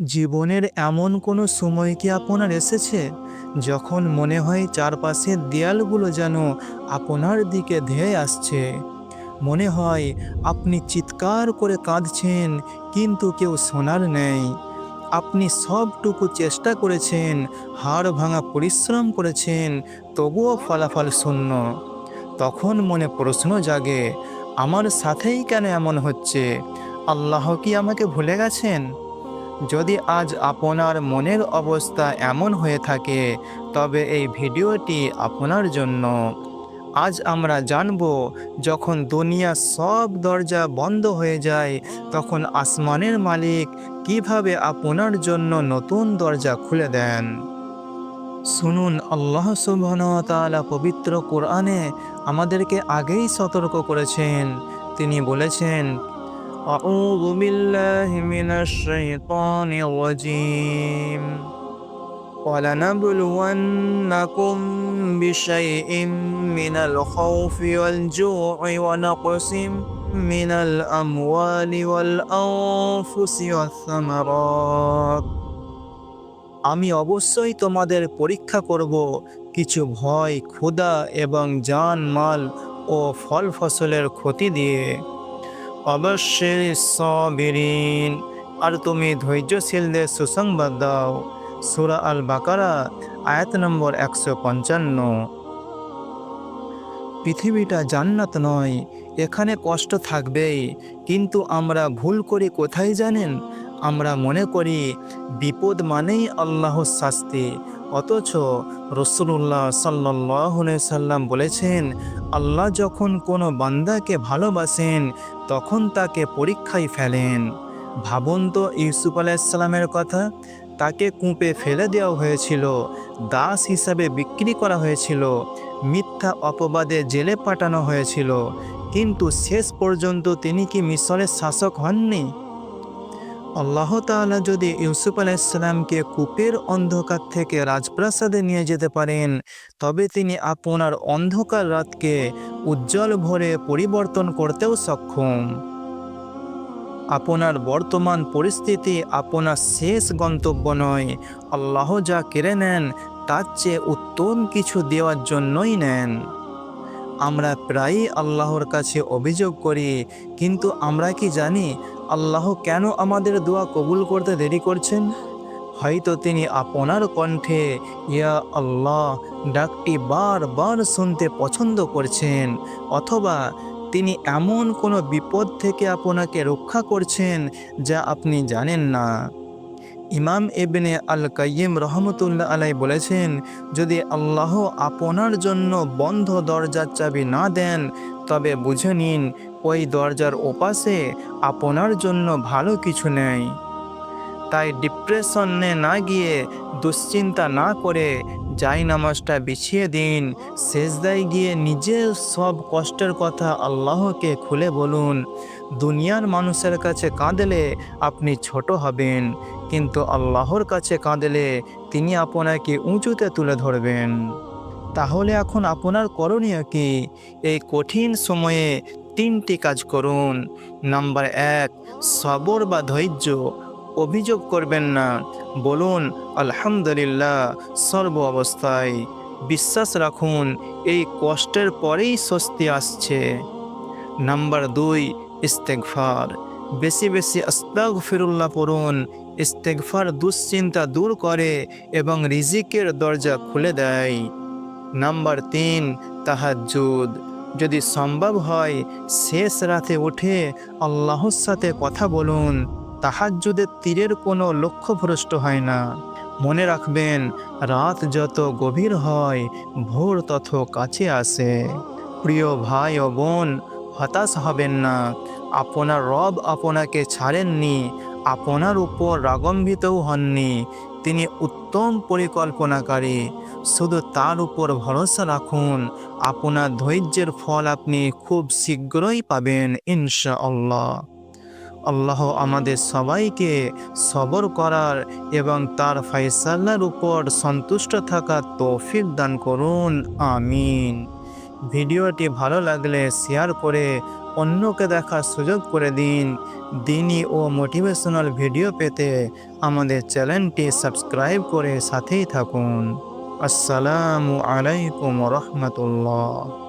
জীবনের এমন কোনো সময় কি আপনার এসেছে যখন মনে হয় চারপাশের দেয়ালগুলো যেন আপনার দিকে ধেয়ে আসছে? মনে হয় আপনি চিৎকার করে কাঁদছেন, কিন্তু কেউ শোনার নেই। আপনি সবটুকু চেষ্টা করেছেন, হাড় ভাঙা পরিশ্রম করেছেন, তবুও ফলাফল শূন্য। তখন মনে প্রশ্ন জাগে, আমার সাথেই কেন এমন হচ্ছে? আল্লাহ কি আমাকে ভুলে গেছেন? যদি আজ আপনার মনের অবস্থা এমন হয়ে থাকে, তবে এই ভিডিওটি আপনার জন্য। আজ আমরা জানব, যখন দুনিয়া সব দরজা বন্ধ হয়ে যায়, তখন আসমানের মালিক কীভাবে আপনার জন্য নতুন দরজা খুলে দেন। শুনুন, আল্লাহ সুবহানাহু পবিত্র কোরআনে আমাদেরকে আগেই সতর্ক করেছেন। তিনি বলেছেন أعوذ بالله من الشيطان الرجيم ولنبلونكم بشيء من الخوف والجوع ونقص من الأموال والأنفس والثمرات আমি অবশ্যই তোমাদের পরীক্ষা করব কিছু ভয় ক্ষুধা এবং জান মাল ও ফল ফসলের ক্ষতি দিয়ে অবশ্যই সবিরিন। আর তুমি ধৈর্যশীলদের সুসংবাদ দাও। সুরা আল বাকারা আয়াত নম্বর একশো পঞ্চান্ন। পৃথিবীটা জান্নাত নয়, এখানে কষ্ট থাকবেই। কিন্তু আমরা ভুল করি কোথায় জানেন? আমরা মনে করি বিপদ মানেই আল্লাহর শাস্তি। অথচ রসুল্লাহ সাল্লাহ সাল্লাম বলেছেন, আল্লাহ যখন কোনো বান্দাকে ভালোবাসেন, তখন তাকে পরীক্ষায় ফেলেন। ভাবুন তো ইউসুফ আলাইসাল্লামের কথা, তাকে কূপে ফেলে দেওয়া হয়েছিল, দাস হিসাবে বিক্রি করা হয়েছিল, মিথ্যা অপবাদে জেলে পাঠানো হয়েছিল, কিন্তু শেষ পর্যন্ত তিনি কি মিশরের শাসক হননি? আল্লাহ তাআলা যদি ইউসুফ আলাইসাল্লামকে কূপের অন্ধকার থেকে রাজপ্রাসাদে নিয়ে যেতে পারেন, তবে তিনি আপনার অন্ধকার রাতকে উজ্জ্বল ভরে পরিবর্তন করতেও সক্ষম। আপনার বর্তমান পরিস্থিতি আপনার শেষ গন্তব্য নয়, আল্লাহ যা কেড়ে নেন, তার চেয়ে উত্তম কিছু দেওয়ার জন্যই নেন। আমরা প্রায়ই আল্লাহর কাছে অভিযোগ করি, কিন্তু আমরা কি জানি আল্লাহ কেন আমাদের দোয়া কবুল করতে দেরি করছেন? হয়তো তিনি আপনার কণ্ঠে, ইয়া আল্লাহ, ডাকটি বারবার শুনতে পছন্দ করছেন, অথবা তিনি এমন কোনো বিপদ থেকে আপনাকে রক্ষা করছেন যা আপনি জানেন না। ইমাম এবেনে আল কাইম রহমতুল্লাহ আলাই বলেছেন, যদি আল্লাহ আপনার জন্য বন্ধ দরজার চাবি না দেন, তবে বুঝে নিন, ওই দরজার ওপাশে আপনার জন্য ভালো কিছু নেই। তাই ডিপ্রেশনে না গিয়ে দুশ্চিন্তা না করে যাই নামাজটা বিছিয়ে দিন শেষদায় গিয়ে নিজের সব কষ্টের কথা আল্লাহকে খুলে বলুন। দুনিয়ার মানুষের কাছে কাঁদলে আপনি ছোট হবেন। কিন্তু আল্লাহর কাছে কাঁদলে তিনি আপনাকে উঁচুতে তুলে ধরবেন। তাহলে এখন আপনার করণীয় কি? এই কঠিন সময়ে তিনটি কাজ করুন। নাম্বার এক, সবর বা ধৈর্য। অভিযোগ করবেন না। বলুন, আলহামদুলিল্লাহ, সর্ব অবস্থায়। বিশ্বাস রাখুন, এই কষ্টের পরেই স্বস্তি আসছে। নাম্বার দুই ইস্তেকফার বেশি বেশি আস্তাগ ফিরুল্লাহ পড়ুন। ইস্তেকফার দুশ্চিন্তা দূর করে এবং রিজিকের দরজা খুলে দেয়। নাম্বার তিন, তাহাজ্জুদ। যদি সম্ভব হয়, শেষ রাতে উঠে আল্লাহর সাথে কথা বলুন। তাহাজ্জুদের তীরের কোনো লক্ষ্যভ্রষ্ট হয় না। মনে রাখবেন, রাত যত গভীর হয়, ভোর তত কাছে আসে। প্রিয় ভাই ও বোন, হতাশ হবেন না। আপনার রব আপনাকে ছাড়েননি। আপনার উপর রাগম্বিতও হননি। তিনি উত্তম পরিকল্পনাকারী। শুধু তার উপর ভরসা রাখুন। আপনার ধৈর্যের ফল আপনি খুব শীঘ্রই পাবেন, ইনশাআল্লাহ। আল্লাহ আমাদের সবাইকে সবর করার এবং তার ফাইসাল্লার উপর সন্তুষ্ট থাকার তৌফিক দান করুন। আমিন। ভিডিওটি ভালো লাগলে শেয়ার করে অন্যকে দেখার সুযোগ করে দিন। দিনই ও মোটিভেশনাল ভিডিও পেতে আমাদের চ্যানেলটি সাবস্ক্রাইব করে সাথেই থাকুন। আসসালামু আলাইকুম রহমতুল্লাহ।